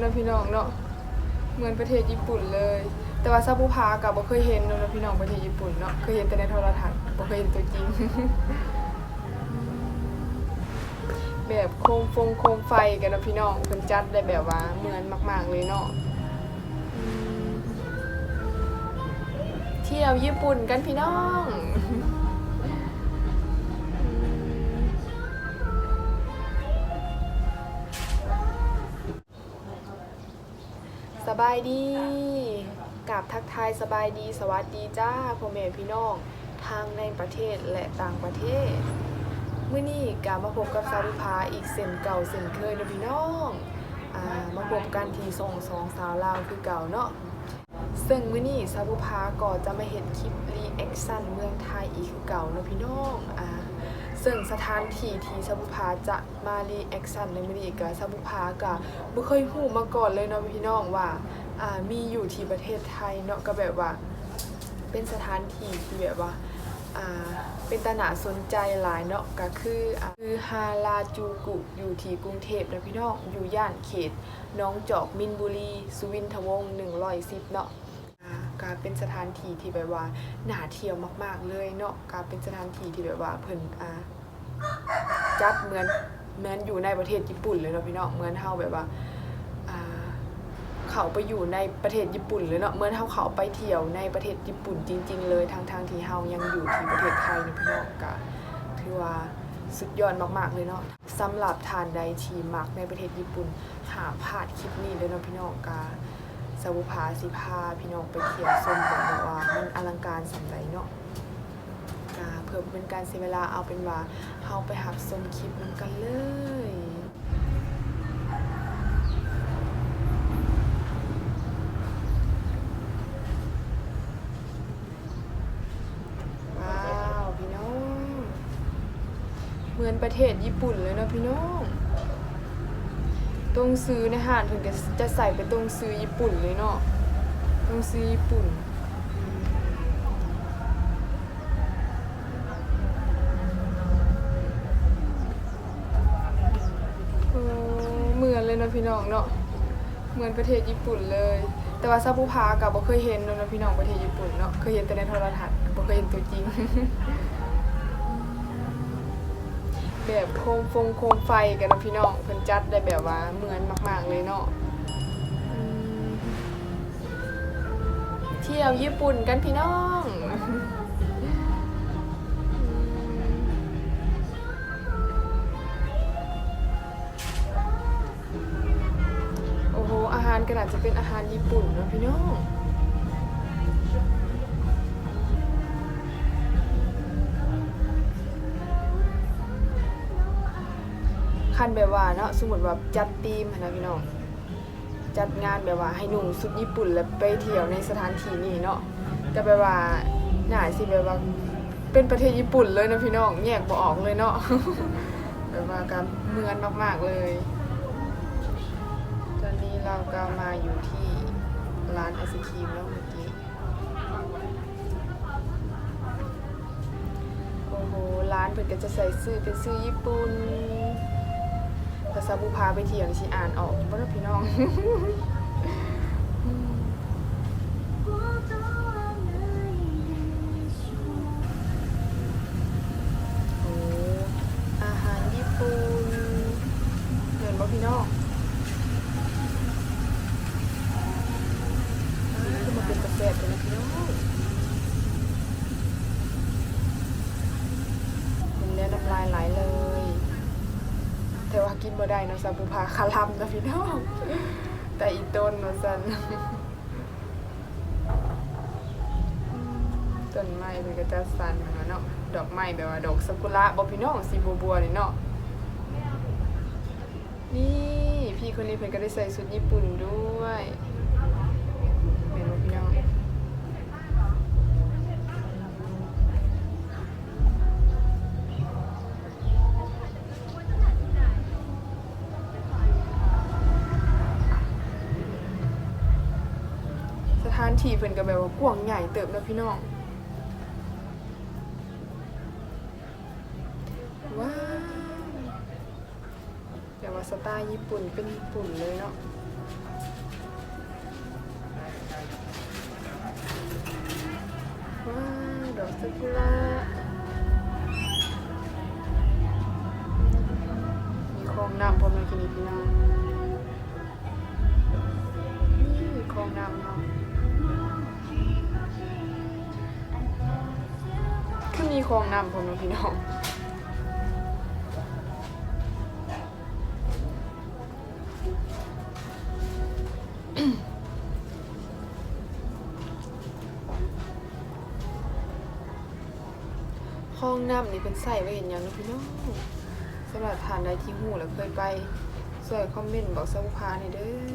เนาะพี่น้องเนาะเหมือนประเทศญี่ปุ่นเลย แต่ว่าซาบูพากับบ่เคยเห็นเนาะพี่น้องประเทศญี่ปุ่นเนาะเคยเห็นแต่ในโทรทัศน์บ่เคยเห็นตัวจริง แบบโคมฟงโคมไฟกันเนาะพี่น้องเพิ่นจัดได้แบบว่าเหมือนมาก ๆ เลยเนาะเที่ยวญี่ปุ่นกันพี่น้อง บายดีกับทักทายสบายดีสวัสดีจ้าพ่อแม่พี่น้องทางในประเทศและต่างประเทศเมื่อนี้กามาพบกับสารุภาอีกเส้นเก่าเส้นเคยนะพี่น้องอ่ามาพบกันที่ส่งสองสาวลาวคือเก่าเนาะซึ่งมื่อนี้สารุภาก็จะมาเห็นคลิปรีแอคชั่นเมืองไทยอีกคือเก่านะพี่น้อง ซึ่งสถานที่ที่สารุภาจะมารีแอคชั่นในมื่อนี้ก็สารุภาก็บ่เคยฮู้มาก่อนเลยเนาะพี่น้องว่าอ่ามีอยู่ที่ประเทศไทยเนาะก็แบบว่า เป็นสถานที่ที่แบบว่าอ่าเป็นตาหนาสนใจหลายเนาะก็คือคือฮาราจูกุอยู่ที่กรุงเทพนะพี่น้องอยู่ย่านเขตน้องจอกมินบุรี สุวินทวงศ์110เนาะ อ่าเป็นสถานที่ที่แบบว่าหนาเที่ยวมาก ๆ เลยเนาะก็เป็นสถานที่ที่แบบว่าเพิ่นอ่าจัดเหมือนเหมือนอยู่ในประเทศญี่ปุ่นเลยเนาะพี่เน้องเหมือนเฮาแบบว่าอ่าเขาไปอยู่ในประเทศญี่ปุ่นเลยเนาะเหมือนเขาเขาไปเที่ยวในประเทศญี่ปุ่นจริง ๆ เลยทางทางๆที่เฮายังอยู่ที่ประเทศไทยนะพี่เน้องก็ถือว่าสุดยอดมากๆเลยเนาะสำหรับทานใดที่มักในประเทศญี่ปุ่นหาพลาดคลิปนี้เลยเนาะพี่น้องกา สาวพาสิพาพี่น้องไปเที่ยวชมกันแบบว่ามันอลังการสำไรเนาะกาเพื่อเป็นการเสียเวลาเอาเป็นว่าเฮาไปหับชมคลิปนั้นกันเลยว้าวพี่น้องเหมือนประเทศญี่ปุ่นเลยเนาะพี่น้อง ตรงซื้อในห้างถึงจะจะใส่ไปตรงซื้อญี่ปุ่นเลยเนาะตรงซื้อญี่ปุ่นเหมือนเลยนะพี่น้องเนาะเหมือนประเทศญี่ปุ่นเลย แต่ว่าซาบูพากับบ่เคยเห็นเนาะพี่น้องประเทศญี่ปุ่นเนาะเคยเห็นแต่ในโทรทัศน์บ่เคยเห็นตัวจริง แบบโคมฟงโคมไฟกันนะพี่น้องเพิ่นจัดได้แบบว่าเหมือนมากๆเลยเนาะอืมเที่ยวญี่ปุ่นกันพี่น้องโอ้โหอาหารก็อาจจะเป็นอาหารญี่ปุ่นเนาะพี่น้อง คันแบบว่าเนาะสมมติว่าจัดทีมนะพี่น้องจัดงานแบบว่าให้หนุ่มสุดญี่ปุ่นแล้วไปเที่ยวในสถานที่นี้เนาะก็แบบว่าน่าสิแบบว่าเป็นประเทศญี่ปุ่นเลยนะพี่น้องแยกบ่ออกเลยเนาะแบบว่าการเมือนมาก ๆเลย ตอนนี้เราก็มาอยู่ที่ร้านไอศครีมแล้วเมื่อกี้โอ้โหร้านเพิ่นก็จะใส่ซื้อเป็นซื้อญี่ปุ่น ภาษาบูพาไปเที่ยวนี่สิอ่านออกบ่เนาะพี่น้องโอ้อาหารญี่ปุ่นเห็นบ่พี่น้อง คือมันเป็นกาแฟเป็นนะพี่น้องมันแล้วน้ำลายไหลเลย แต่ว่ากิน บ่ได้เนาะซาบูพาคาลัมนะพี่น้องแต่อีต้นเนาะสันต้นไม้มันก็จะสั่นมาเนาะดอกไม้แบบว่าดอกซากุระบ่พี่น้องสีบัวบัวๆนี่เนาะนี่พี่คนนี้เพิ่นก็ได้ใส่ชุดญี่ปุ่นด้วยเป็น เพิ่นก็แบบว่ากว้างใหญ่เติบนะพี่น้องว้าวแบบว่าสไตล์ญี่ปุ่นเป็นญี่ปุ่นเลยเนาะว้าวดอกซากุระมีคลองน้ำพร้อมในที่นี้พี่น้อง คือมีคลองน้ำพอนพี่น้องห้องน้ำนี่เป็นใส่ไว้เห็นยังนะพี่น้องสำหรับทานใดที่หูแล้วเคยไปสวยคอมเมนต์บอกสาวพาหน่เด้อ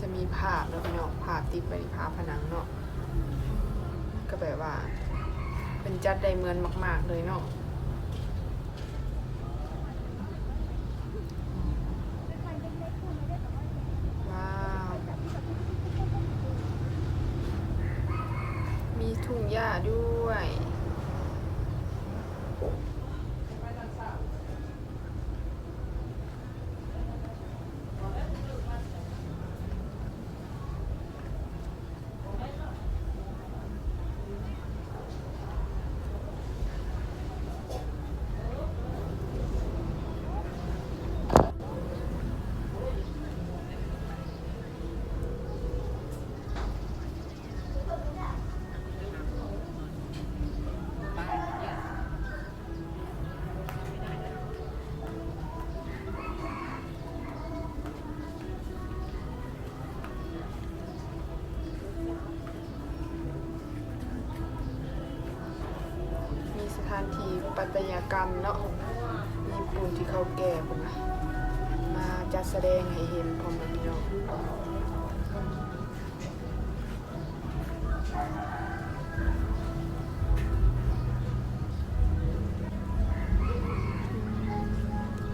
จะมีภาพเนาะพี่น้องภาพ ติดไว้ที่ภาผนังเนาะก็แบบว่า เป็นจัดได้เมือนมาก ๆ เลยเนาะว้าวมีทุ่งหญ้าด้วย ปัตยกรรมเนาะญี่ปุ่นที่เขาแก่พุ่นะมาจัดแสดงให้เห็นพร้อมกับพี่น้อง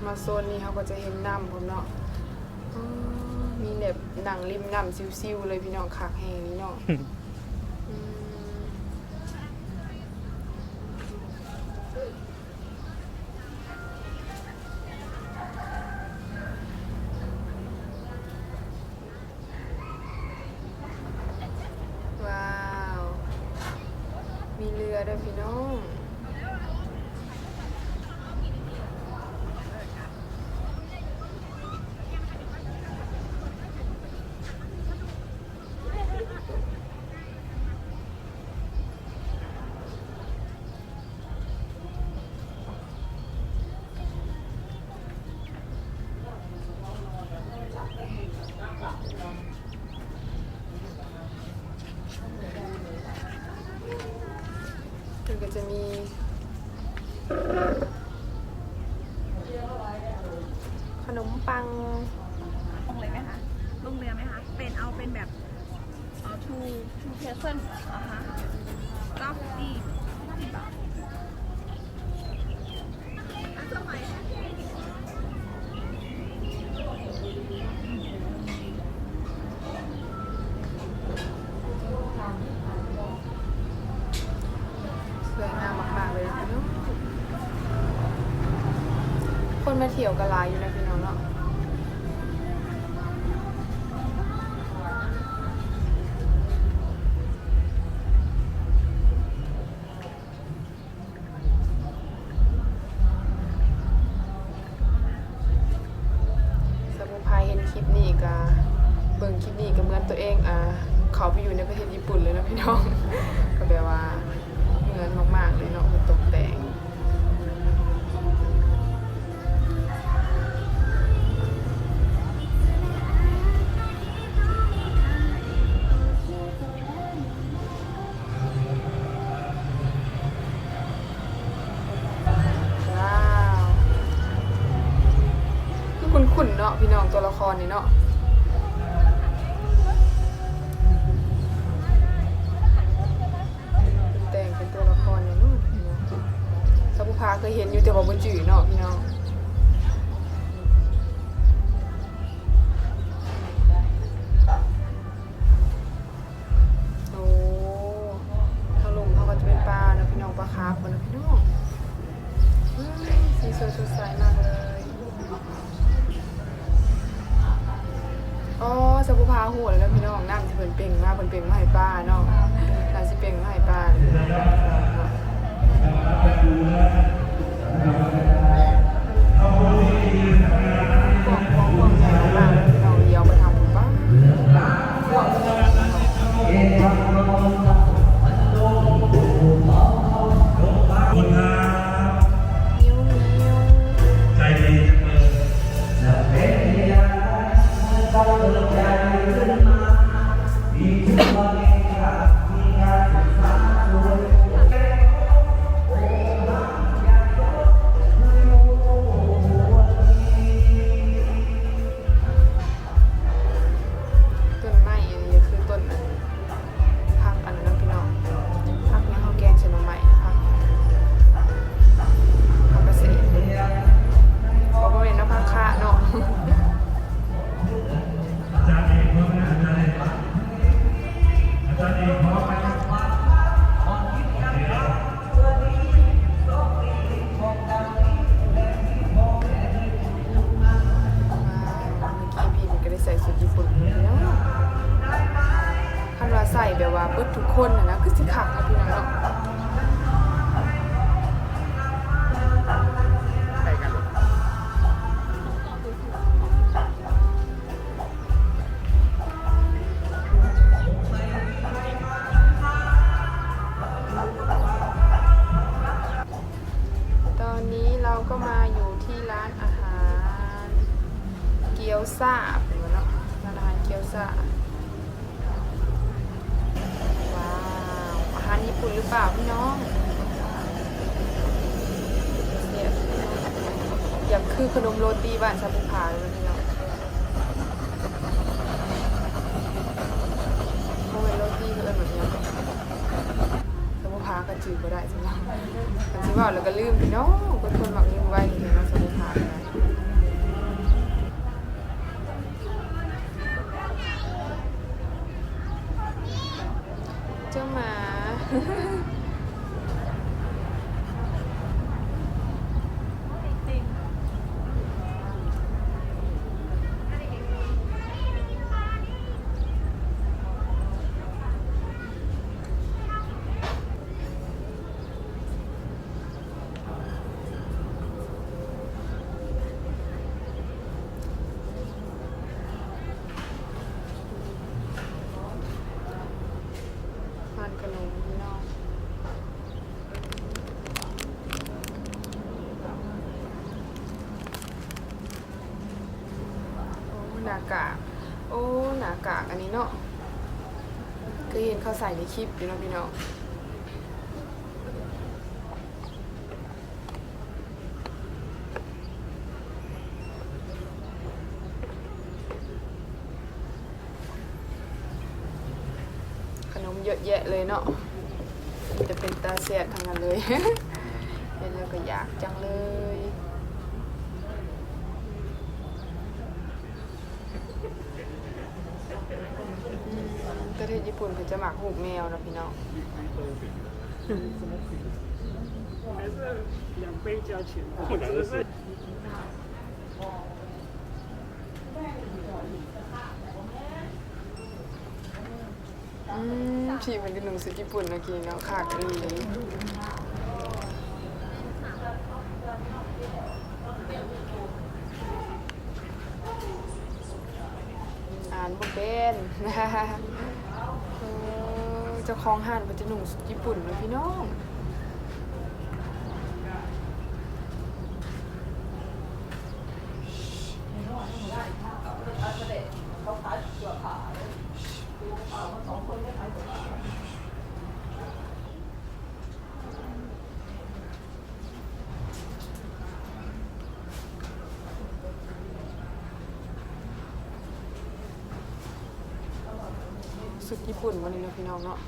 มาโซนนี้เขาก็จะเห็นน้ำผมเนาะมีแบบหนังริมน้ำซิวๆเลยพี่น้องคักแหงนี้เนาะ two person อะฮะก็ดีดีแบบอะสมัยสวยงามมากๆเลยน้องคนมาเที่ยวกันหลายอยู่นะพี่น้องเนาะ ขุนเนาะพี่น้องตัวละครนี่เนาะแต่งเป็นตัวละครเนี่ยนู่นน้องสัพพาเคยเห็นอยู่แต่ว่าบนจีเนาะพี่น้อง กูพาหัวแล้วพี่น้องน้ำสิเพิ่นเป่งมาเพิ่นเป่งมาให้ป้าเนาะน้ำสิเป่งมาให้ป้า ยวซ่าเป็นวะเนาะร้านอาหารเกียวซ่า ว้าว อาหารญี่ปุ่นหรือเปล่าพี่น้องเนี่ยอยากคือขนมโรตีบ้านซาบุพาเลยพี่น้องโอ้ยโรตีคืออนแบบนี้ซาบุพาก็จืดก็ได้ใช่ไหมมันสิว่าแล้วก็ลืมพี่น้องคนคนมักลืมไว้เห็นว่าซาบุพาเลยนะ เจ้าหมา ทานขนมพี่น้องโอ้หน้ากาก โอ้หน้ากากอันนี้เนาะเคยเห็นเขาใส่ในคลิปอยู่เนาะพี่น้องขนมเยอะแยะเลยเนาะมีแต่เป็นตาเสียดทั้งนั้นเลย เห็นแล้วก็อยากจังเลยอืม ประเทศญี่ปุ่นเขาจะหมักหูกแมวนะพี่น้อง 还是两杯加钱，或者是。 อืมพี่มันก็หนุ่มสุดญี่ปุ่นเมื่อกี้เนาะขากรีเลยอ่านบ่เป็น เออ เจ้าของห้านมันจะหนุ่มสุดญี่ปุ่นเลยพี่น้อง สุดญี่ปุ่นวันนี้เนาะพี่น้องเนาะ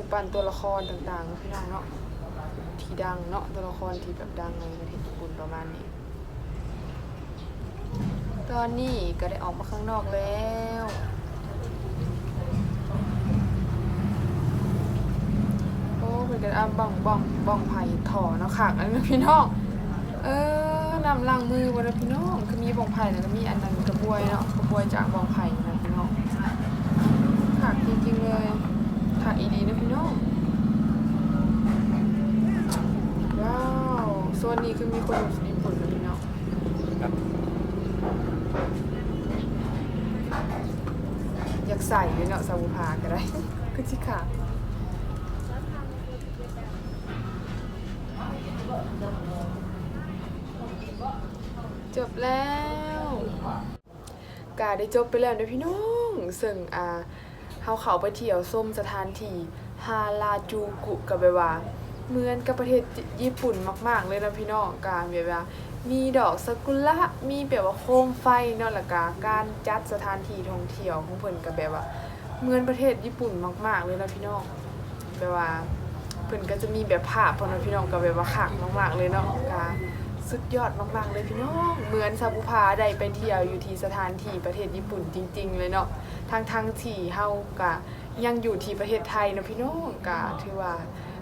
เปั้นตัวละครต่างๆพี่น้องเนาะที่ดังเนาะตัวละครที่แบบดังในประเทศญี่ปุ่นประมาณนี้ ตอนนี้ก็ได้ออกมาข้างนอกแล้วโอ้เป็นกันอะบ้องบ้องบ้องไผ่ถอเนาะค่ะอันนั้พี่น้องเออนำล้างมือบนพี่น้องคือมีบ้องไผ่แล้วก็มีอันนั้นกระบวยเนาะกระบวยจากบ้องไผ่นะพี่น้องขากจริงๆเลยขา กอีดีนะพี่น้อง ว้าวโซนนี้คือมีคนอยู่ญี่ปุ่นนะพี่น้องอยากใส่เลยเนาะซาบูพาก็ได้ คือชิค่ะจบแล้วกาได้จบไปแล้วนะพี่น้องซึ่งอ่า เฮาเขาไปเที่ยวส้มสถานที่ฮาราจูกุกับแบบว่าเหมือนกับประเทศญี่ปุ่นมาก ๆ เลยนะพี่น้องกาแบบว่ามีดอกซากุระมีแบบว่าโคมไฟเนาะล้วก็การจัดสถานที่ท่องเที่ยวของเพิ่นก็แบบว่าเหมือนประเทศญี่ปุ่นมาก ๆ เลยนะพี่น้องแบบว่าเพิ่นก็จะมีแบบภาพพอนะพี่น้องก็แบบว่าคักมาก ๆ เลยเนาะก็ สุดยอดมากๆเลยพี่น้องเหมือนซาบุพาได้ไปเที่ยวอยู่ที่สถานที่ประเทศญี่ปุ่นจริง ๆ เลยเนาะทางทางที่เฮาก็ยังอยู่ที่ประเทศไทยเนาะพี่น้องก็ถือว่า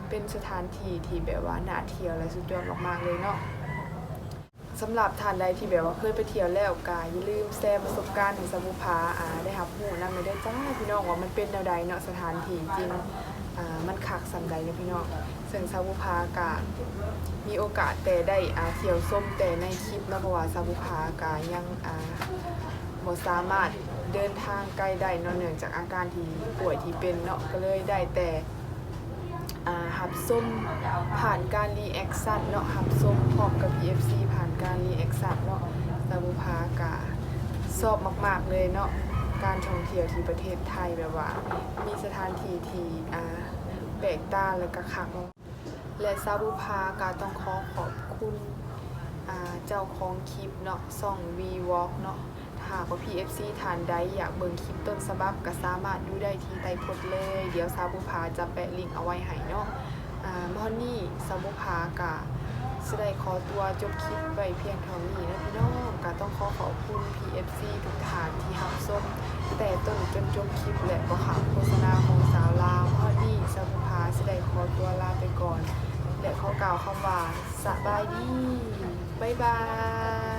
เป็นสถานที่ที่แบบว่าน่าเที่ยวและสุดยอดมากๆเลยเนาะสำหรับท่านใดที่แบบว่าเคยไปเที่ยวแล้วก็อย่าลืมแชร์ประสบการณ์ของสมุพาอ่าได้รับรู้นำไปได้จ้าพี่น้องว่ามันเป็นแนวใดเนาะสถานที่จริง อ่ามันคักสำใดเนาะพี่น้องซึ่งสมุพากะมีโอกาสแต่ได้อาเที่ยวส้มแต่ในคลิปนะเพราะว่าสมุพากะยังอ่าบ่สามารถเดินทางไกลได้เนาะเนื่องจากอาการที่ป่วยที่เป็นเนาะก็เลยได้แต่หับส้มผ่านการรีแอคชั่นเนาะหับส้มพร้อมกับ PFC ผ่านการรีแอคชั่นเนาะซาบุพากาชอบมาก ๆ เลยเนาะ การท่องเที่ยวที่ประเทศไทยแบบว่า มีสถานที่ที่อ่าแปลกตาและก็คักและซาบุพากาต้องขอขอบคุณอ่าเจ้าของคลิปเนาะซ่อง V Walk เนาะหากว่า PFC ทานใดอยากเบิ่งคลิปต้นฉบับก็สามารถดูได้ที่ใต้โพสเลย เดี๋ยวซาบุพาจะแปะลิงก์เอาไว้ให้เนาะอ่าบอนนี่ซาบุพากะ สได้ขอตัวจบคลิปไว้เพียงเท่านี้นะพี่น้องก็ต้องขอขอบคุณ PFC ทุกฐานที่รับชมแต่ต้นจนจบคลิปและก็ข่าวโฆษณาของสาวลาวพอดีสาบุพาสได้ขอตัวลาไปก่อน และขอกล่าวคำว่าสบายดี บ๊ายบาย